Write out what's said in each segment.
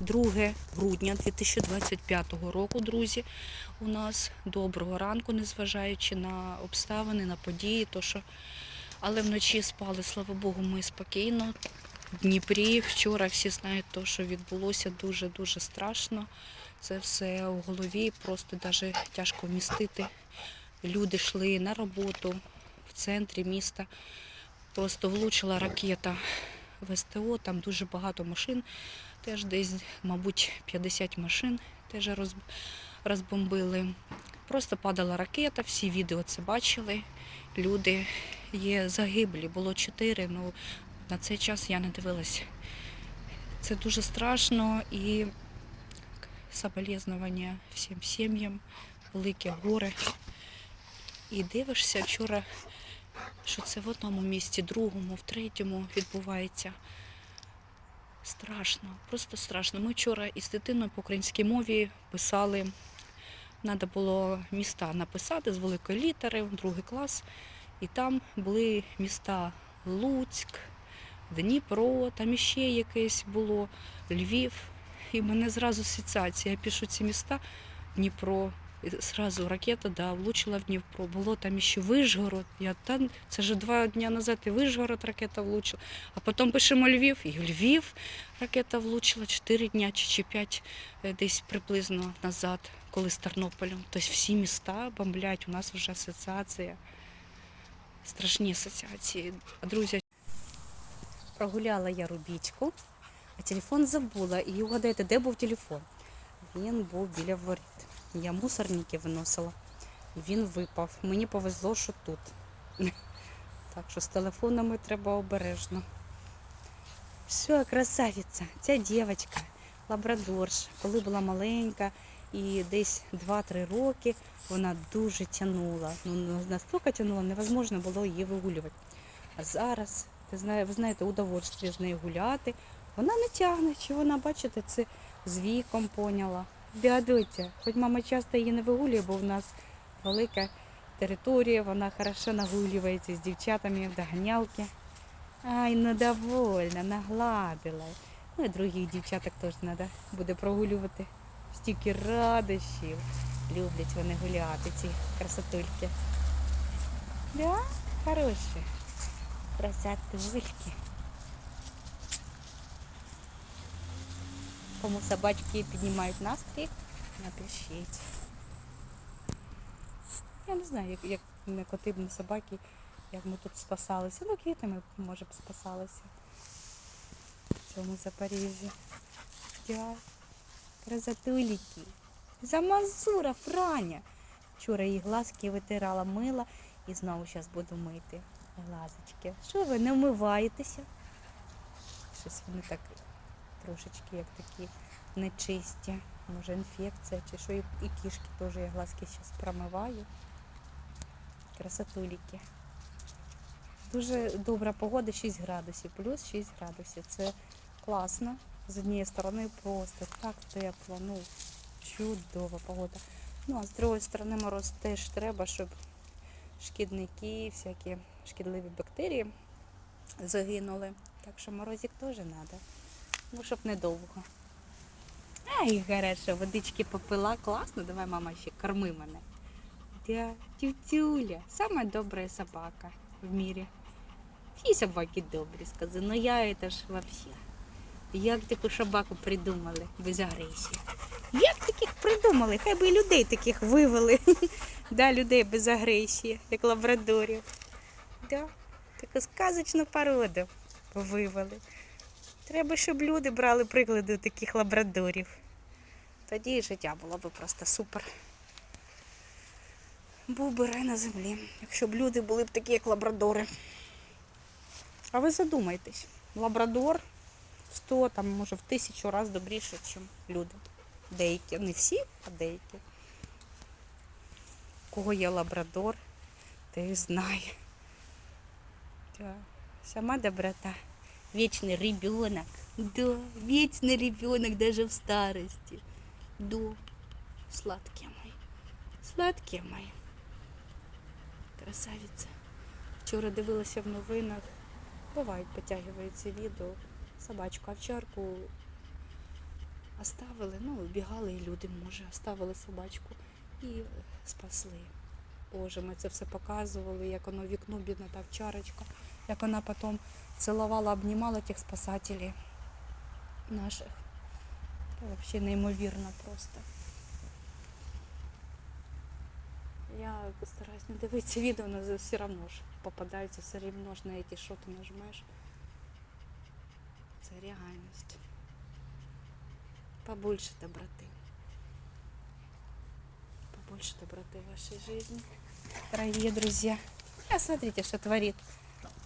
2 грудня 2025 року, друзі. У нас доброго ранку, незважаючи на обставини, на події. То що... Але вночі спали, слава Богу, ми спокійно. В Дніпрі вчора всі знають, то, що відбулося дуже-дуже страшно. Це все у голові, просто навіть тяжко вмістити. Люди йшли на роботу в центрі міста. Просто влучила ракета в СТО, там дуже багато машин, теж десь, мабуть, 50 машин теж розбомбили. Просто падала ракета, всі відео це бачили. Люди є загиблі, було чотири, ну на цей час я не дивилась. Це дуже страшно і соболезнування всім сім'ям, велике горе. І дивишся вчора, що це в одному місті, другому, в третьому відбувається. Страшно, просто страшно. Ми вчора із дитиною по українській мові писали. Треба було міста написати з великої літери, другий клас. І там були міста Луцьк, Дніпро, там іще якесь було, Львів. І мене зразу асоціація. Я пишу ці міста Дніпро. І Зразу ракета да, влучила в Дніпро. Було там ще Вишгород. Я там, це ж два дні назад і Вишгород ракета влучила. А потім пишемо Львів, і Львів ракета влучила 4 дня чи, чи 5 десь приблизно назад, коли з Тернополем. Тобто всі міста бомблять. У нас вже асоціація. Страшні асоціації. Друзі, прогуляла я рубічку, а телефон забула. І угадайте, де був телефон? Він був біля воріт. Я мусорники виносила. Він випав. Мені повезло, що тут. Так що з телефонами треба обережно. Все, красавиця, ця дівчинка, лабрадорш, коли була маленька і десь 2-3 роки вона дуже тянула. Ну, настільки тянула, невозможно було її вигулювати. А зараз, ви знаєте, удовольствие з нею гуляти. Вона не тягне, чи вона, бачите, це з віком поняла. Бядуться, хоч мама часто її не вигулює, бо в нас велика територія, вона хорошо нагулюється з дівчатами в доганялки. Ай, ну довольна, нагладила. Ну і других дівчаток теж треба буде прогулювати. Стільки радощів. Люблять вони гуляти, ці красотульки. Да, хороші. Красотульки. Кому собачки піднімають настрій, напишіть. Я не знаю, як, як не коти, не собаки, як ми тут спасалися. Ну, квітами, може б, спасалися в цьому Запоріжжі. Я красотуліки. Замазура, Франя. Вчора їй глазки витирала, мила і знову зараз буду мити глазочки. Що ви не вмиваєтеся? Щось вони так трошечки як такі нечисті. Може інфекція чи що, і, кішки теж я глазки зараз промиваю. Красотуліки. Дуже добра погода, 6 градусів, плюс 6 градусів. Це класно. З однієї сторони просто так тепло, ну чудова погода. Ну а з другої сторони мороз теж треба, щоб шкідники, всякі шкідливі бактерії загинули. Так що морозик теж треба. Ну, щоб недовго. Ай, хорошо, водички попила, класно. Давай, мама, ще корми мене. Да, тютюля, сама добрая собака в мире. Всі собаки добрі, сказали, но я это ж вообще. Як таку собаку придумали без агресії? Як таких придумали? Хай би і людей таких вивели. Да, людей без агресії, як лабрадорів. Да, таку сказочну породу вивели. Треба, щоб люди брали приклади таких лабрадорів. Тоді і життя було б просто супер. Був би рай на землі, якщо б люди були б такі, як лабрадори. А ви задумайтесь, лабрадор в 100, там, може, в тисячу разів добріше, ніж люди. Деякі. Не всі, а деякі. Кого є лабрадор, той знає. Сама доброта. Вечный ребенок. Да, вечный ребенок даже в старости. Да, сладкий мой. Сладкий мой. Красавиця. Вчора дивилася в новинах. Бувають, потягуються відео. Собачку овчарку оставили, ну, бігали і люди, може, оставили собачку і спасли. Боже, ми це все показували, як воно вікно, бідна та овчарочка, як вона потім цілувала, обнімала тих спасателів наших. Це взагалі неймовірно просто. Я стараюсь не дивитися відео, але все одно ж попадаються все рівно ж на ті, що ти нажмеш. Це реальність. Побольше доброты. Побольше доброты в вашей жизни. Дорогие друзья. А смотрите, что творит.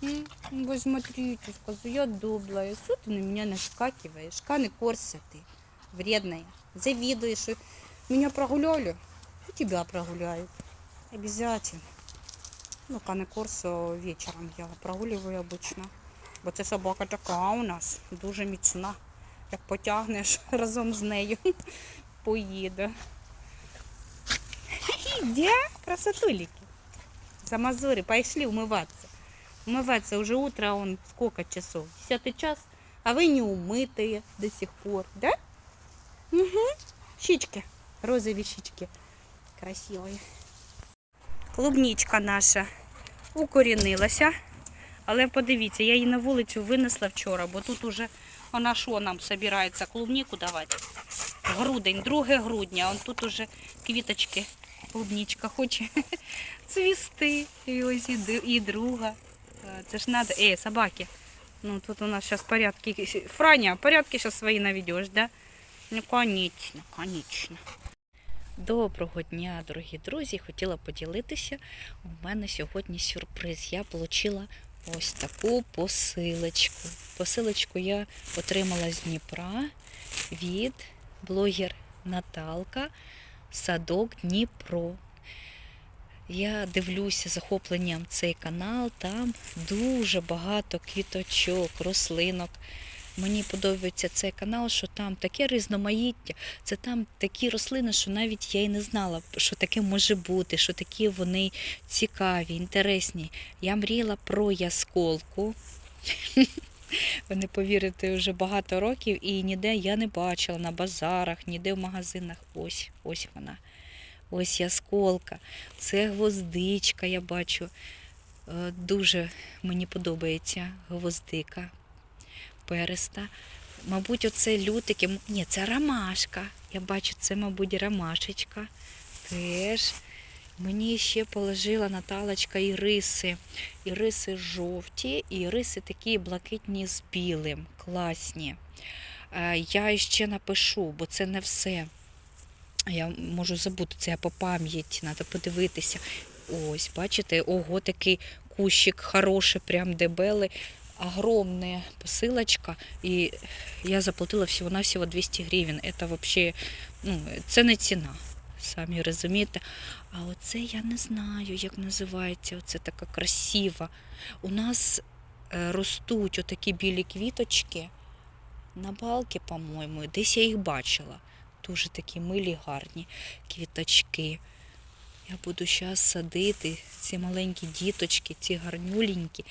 М, Вы смотрите, сказует дублая. Что ты на меня наскакиваешь? Каны корся ты. Вредная. Завидуешь. что Меня прогуляли. И тебя прогуляют. Обязательно. Ну, каны корсо вечером я прогуливаю обычно. Бо це собака така у нас, дуже міцна. Як потягнеш разом з нею, поїде. Де? Красотулики. Замазури, пошли умываться. Умываться уже утро, а он сколько часов? Десятый час, а вы не умытые до сих пор, да? Угу. Щічки, розові щічки. Красиві. Клубничка наша укорінилася. Але подивіться, я її на вулицю винесла вчора, бо тут уже вона що нам збирається клубніку давати. Грудень, 2 грудня, он тут уже квіточки, клубничка хоче цвісти. І ось і, д- і друга. А, Це ж надо. Ей, собаки. Ну тут у нас зараз порядки. Франя, порядки зараз свої наведеш, да? Ну, конечно, конечно. Доброго дня, дорогі друзі! Хотіла поділитися. У мене сьогодні сюрприз. Я отримала ось таку посилочку. Посилочку я отримала з Дніпра від блогер Наталка Садок Дніпро. Я дивлюся захопленням цей канал, там дуже багато квіточок, рослинок. Мені подобається цей канал, що там таке різноманіття, це там такі рослини, що навіть я й не знала, що таке може бути, що такі вони цікаві, інтересні. Я мріяла про ясколку. Ви не повірите, вже багато років і ніде я не бачила на базарах, ніде в магазинах. Ось, ось вона. Ось ясколка. Це гвоздичка, я бачу. Е, Дуже мені подобається гвоздика переста. Мабуть, оце лютики. Ні, це ромашка. Я бачу, це, мабуть, ромашечка. Теж. Мені ще положила Наталочка іриси. Іриси жовті, і іриси такі блакитні з білим. Класні. Е, Я ще напишу, бо це не все. Я можу забути, це я по пам'яті, треба подивитися. Ось, бачите, ого, такий кущик хороший, прям дебелий. Огромная посилочка, і я заплатила всього-навсього 200 гривень. Це вообще, ну, це не ціна, самі розумієте. А оце я не знаю, як називається. Оце така красива. У нас е, ростуть отакі білі квіточки на балки, по-моєму, десь я їх бачила. Дуже такі милі, гарні квіточки. Я буду зараз садити ці маленькі діточки, ці гарнюленькі.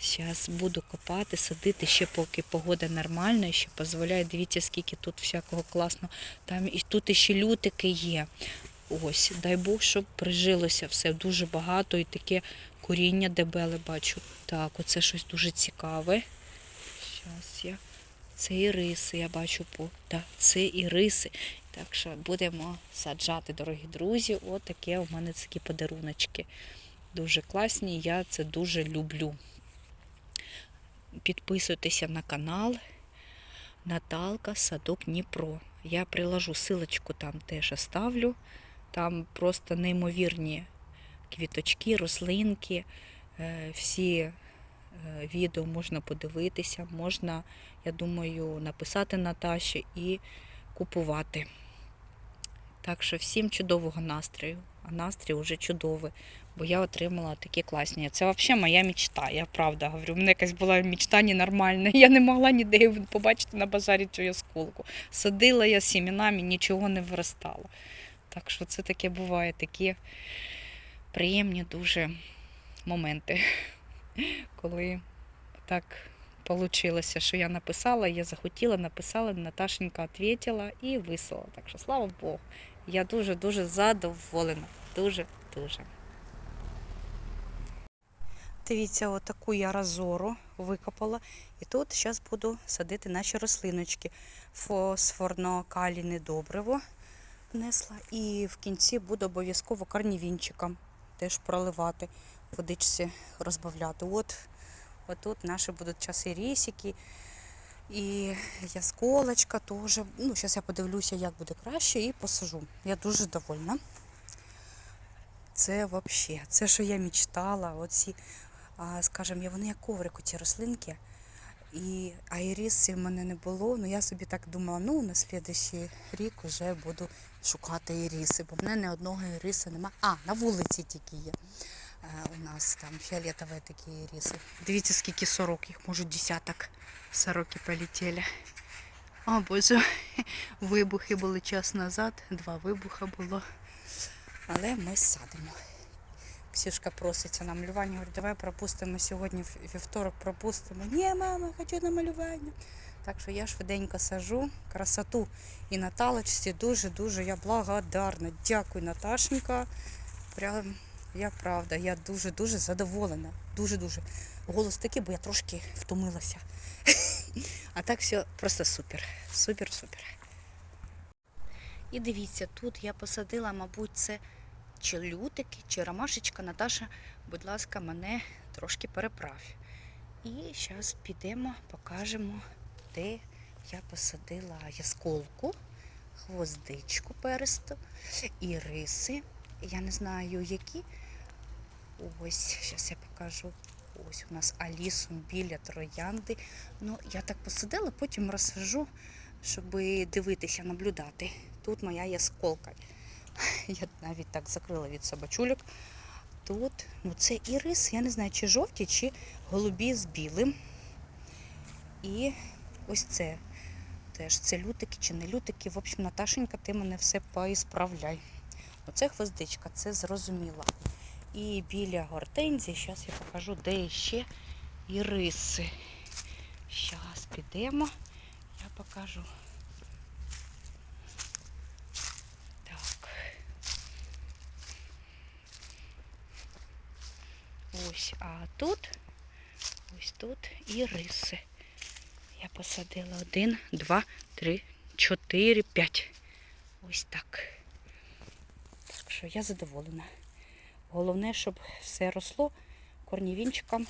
Зараз буду копати, садити ще поки погода нормальна, ще дозволяє. Дивіться, скільки тут всякого класного. Там і тут іще лютики є. Ось, дай Бог, щоб прижилося все дуже багато і таке коріння дебеле бачу. Так, оце щось дуже цікаве. Зараз я. Це іриси, я бачу по. Так, це іриси. Так що будемо саджати, дорогі друзі. Отаке у мене такі подаруночки. Дуже класні, я це дуже люблю. Підписуйтеся на канал Наталка Садок Дніпро. Я приложу силочку там теж оставлю. Там просто неймовірні квіточки, рослинки. Е, Всі відео можна подивитися, можна, я думаю, написати Наташі і купувати. Так що всім чудового настрою. А настрій вже чудовий, бо я отримала такі класні. Це взагалі моя мечта, я правда говорю. У мене якась була мечта ненормальна. Я не могла ніде побачити на базарі цю ясколку. Садила я сімінами, нічого не виростало. Так що це таке буває, такі приємні дуже моменти, коли так Получилося, що я написала, я захотіла, написала, Наташенька відповіла і вислала. Так що слава Богу. Я дуже-дуже задоволена. Дуже-дуже. Дивіться, отаку я розору викопала. І тут зараз буду садити наші рослиночки. Фосфорно-калійне добриво внесла. І в кінці буду обов'язково карнівінчиком теж проливати, водичці розбавляти. От Отут наші будуть часи рісики. І ясколочка теж. Ну, зараз я подивлюся, як буде краще, і посажу. Я дуже довольна. Це взагалі, це, що я мечтала, оці, скажімо, вони як коврик, ці рослинки. І айрісів в мене не було, ну я собі так думала, ну на слідчий рік вже буду шукати іріси, бо в мене ні одного іриса немає. А, на вулиці тільки є. У нас там фіолетові такі риси. Дивіться, скільки сорок, їх може десяток сороки полетіли. О боже, вибухи були час назад, два вибуха було. Але ми садимо. Ксюшка проситься на малювання, говорить, давай пропустимо сьогодні вівторок пропустимо. Ні, мама, хочу на малювання. Так що я швиденько сажу красоту. І Наталочці дуже-дуже я благодарна. Дякую, Наташенька. Прям я правда, я дуже-дуже задоволена. Дуже-дуже. Голос такий, бо я трошки втомилася. А так все просто супер. Супер-супер. І дивіться, тут я посадила, мабуть, це чи лютики, чи ромашечка. Наташа, будь ласка, мене трошки переправ. І зараз підемо, покажемо, де я посадила ясколку, хвоздичку пересту і риси. Я не знаю, які. Ось, зараз я покажу. Ось у нас Алісум біля троянди. Ну, я так посадила, потім розсажу, щоб дивитися, наблюдати. Тут моя ясколка. Я навіть так закрила від собачульок. Тут, ну це ірис, я не знаю, чи жовті, чи голубі з білим. І ось це теж це лютики чи не лютики. В общем, Наташенька, ти мене все поісправляй. Оце хвоздичка, це зрозуміло. І біля гортензії, зараз я покажу, де ще іриси. Зараз підемо, я покажу. Так. Ось, а тут, ось тут іриси. Я посадила один, два, три, чотири, п'ять. Ось так. Так що я задоволена. Головне, щоб все росло корнівінчиком,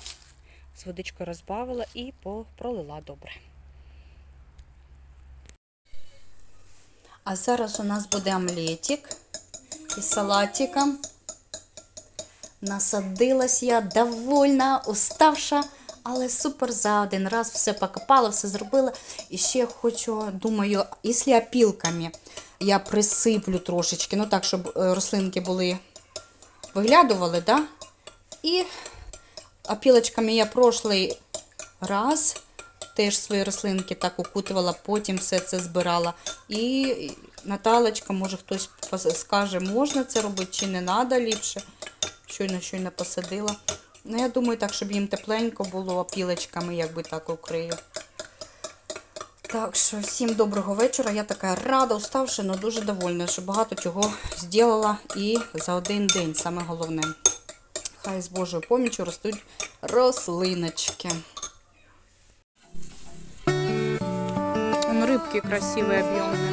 з водичкою розбавила і пролила добре. А зараз у нас буде омлетик із салатиком. Насадилась я довольна, уставша, але супер за один раз все покопала, все зробила. І ще хочу, думаю, якщо опілками я присиплю трошечки, ну так, щоб е, рослинки були виглядували, да? І опілочками я прошлий раз теж свої рослинки так укутувала, потім все це збирала. І Наталочка, може хтось скаже, можна це робити чи не треба ліпше. Щойно щойно посадила. Ну, я думаю, так, щоб їм тепленько було, опілочками, якби так укрию. Так що, всім доброго вечора. Я така рада, уставши, але дуже довольна, що багато чого зробила і за один день, саме головне. Хай з Божою помічю ростуть рослиночки. Рибки красиві, об'ємні.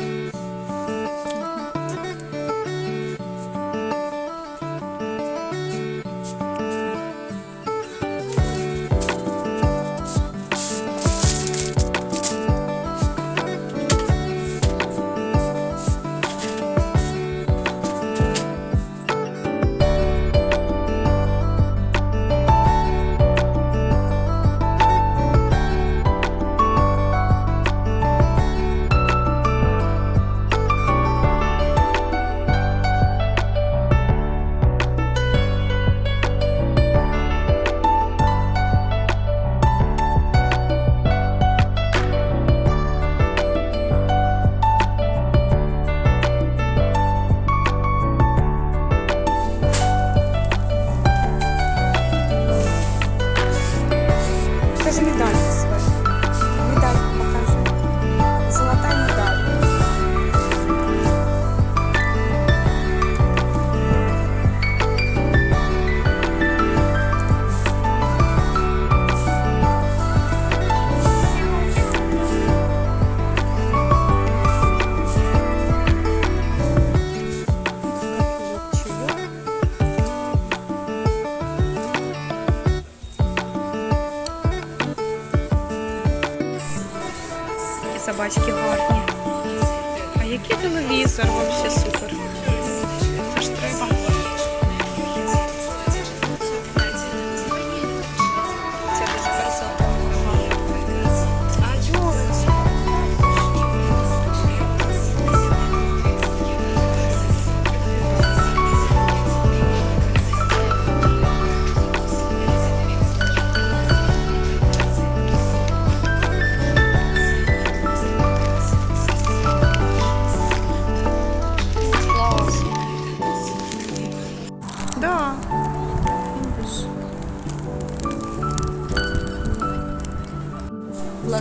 Ялиночки гарні. А який телевізор взагалі супер.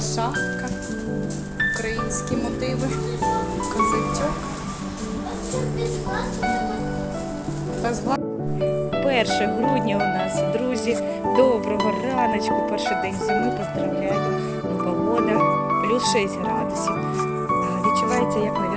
Лошадка. Українські мотиви. Козачок. Перше грудня у нас, друзі. Доброго раночку, перший день зими. Поздравляю. Погода плюс 6 градусів. Відчувається, як, мабуть,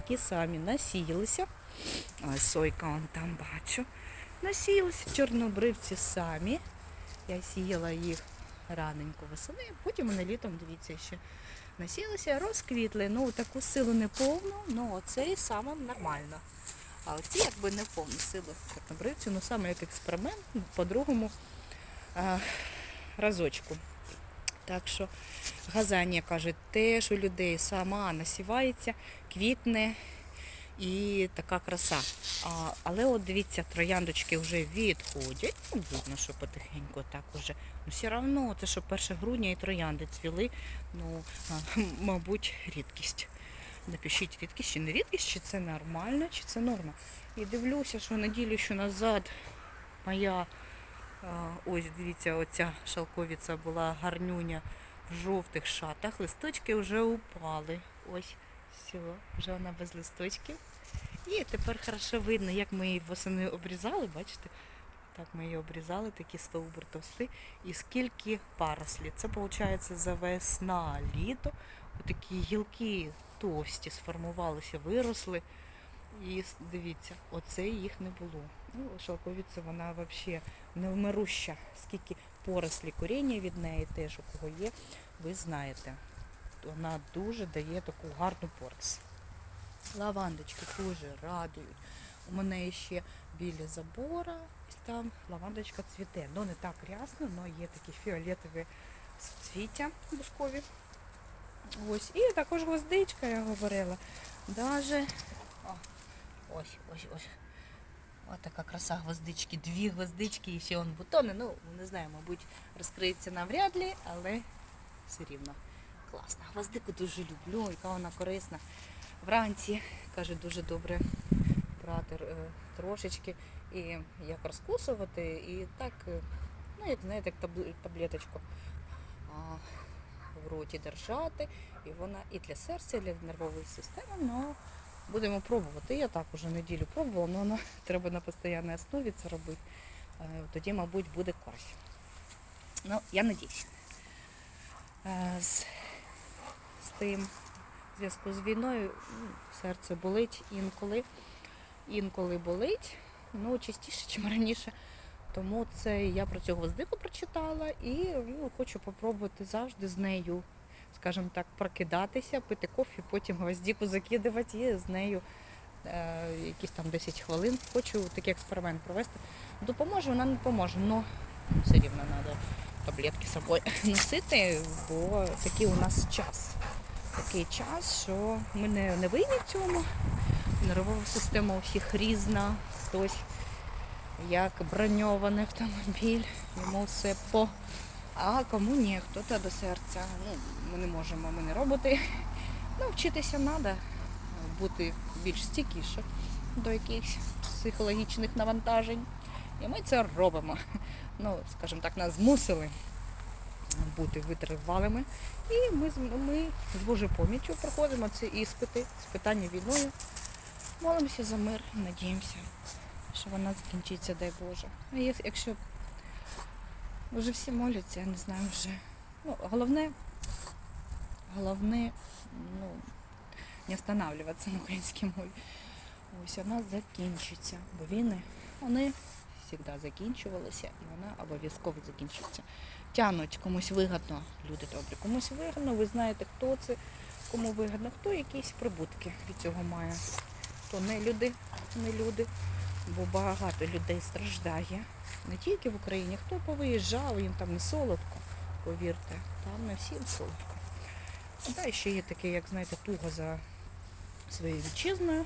які самі насіялися. Ось сойка он там бачу. Насіялися чорнобривці самі. Я сіяла їх раненько восени, потім вони літом, дивіться, ще насілися, розквітли. Ну, таку силу не повну, ну оцей саме нормально. А оці якби не повну силу чорнобривці, ну саме як експеримент ну, по другому разочку. Так що газання каже, теж у людей сама насівається, квітне і така краса. А, але от дивіться, трояндочки вже відходять. Ну, видно, що потихеньку так уже. Ну, все одно, це що 1 грудня і троянди цвіли, ну, мабуть, рідкість. Напишіть рідкість чи не рідкість, чи це нормально, чи це норма. І дивлюся, що неділю що назад моя, ось дивіться, оця шалковиця була гарнюня в жовтих шатах. Листочки вже упали. Ось, все, вже вона без листочків. І тепер хорошо видно, як ми її восени обрізали, бачите? Так ми її обрізали, такі стовбур товсти. І скільки парослі. Це виходить за весна, літо. Отакі гілки товсті сформувалися, виросли. І дивіться, оце їх не було. Ну, шелковиця вона взагалі невмируща. Скільки порослі коріння від неї теж у кого є, ви знаєте. Вона дуже дає таку гарну поросль. Лавандочки дуже радують. У мене ще біля забора, там лавандочка цвіте. Ну не так рясно, але є такі фіолетові суцвіття бушкові. Ось. І також гвоздичка я говорила. Даже о, ось, ось, ось. Ось така краса гвоздички. Дві гвоздички і ще он бутони. Ну, не знаю, мабуть, розкриється навряд ли, але все рівно класно. Гвоздику дуже люблю, яка вона корисна. Вранці, каже, дуже добре брати е, трошечки і як розкусувати, і так, е, ну, як знаєте, як таблеточку в роті держати. І вона і для серця, і для нервової системи. Ну, будемо пробувати. Я так уже неділю пробувала, але воно треба на постійній основі це робити. Е, Тоді, мабуть, буде користь. Ну, я надіюсь. Е, З, з тим в зв'язку з війною ну, серце болить інколи. Інколи болить, ну частіше, ніж раніше. Тому це я про цю гвоздику прочитала і ну, хочу попробувати завжди з нею скажімо так, прокидатися, пити кофі, потім гвоздіку закидувати і з нею е, якісь там 10 хвилин. Хочу такий експеримент провести. Допоможе, вона не допоможе, але все рівно треба таблетки з собою носити, бо такий у нас час. Такий час, що ми не, не винні в цьому. Нервова система у всіх різна, хтось як броньований автомобіль, йому все по. А кому ні, хто-то до серця. Ну, ми не можемо, ми не роботи. Ну, вчитися треба бути більш стійкіше до якихось психологічних навантажень. І ми це робимо. Ну, скажімо так, нас змусили бути витривалими. І ми, з- ми з Божою поміччю проходимо ці іспити, спитання війною. Молимося за мир, надіємося, що вона закінчиться, дай Боже. А якщо вже всі моляться, я не знаю вже. Ну, головне, головне, ну, не останавливатися на українській мові. Ось вона закінчиться. Бо війни вони завжди закінчувалися і вона обов'язково закінчиться. Тянуть комусь вигідно, люди добрі, комусь вигідно, ви знаєте, хто це, кому вигідно, хто якісь прибутки від цього має. Хто не люди, не люди, бо багато людей страждає. Не тільки в Україні, хто повиїжджав, їм там не солодко, повірте, там не всім солодко. А далі ще є таке, як знаєте, туга за своєю вітчизною,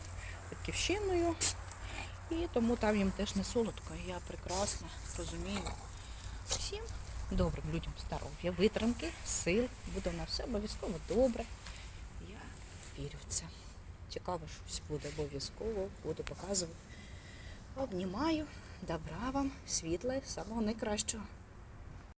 батьківщиною. І тому там їм теж не солодко. Я прекрасно розумію. Всім добрим людям здоров'я, витримки, сил. Буде в нас все обов'язково добре. Я вірю в це. Цікаво, щось буде обов'язково, буду показувати. Обнімаю, добра вам, світла, самого найкращого.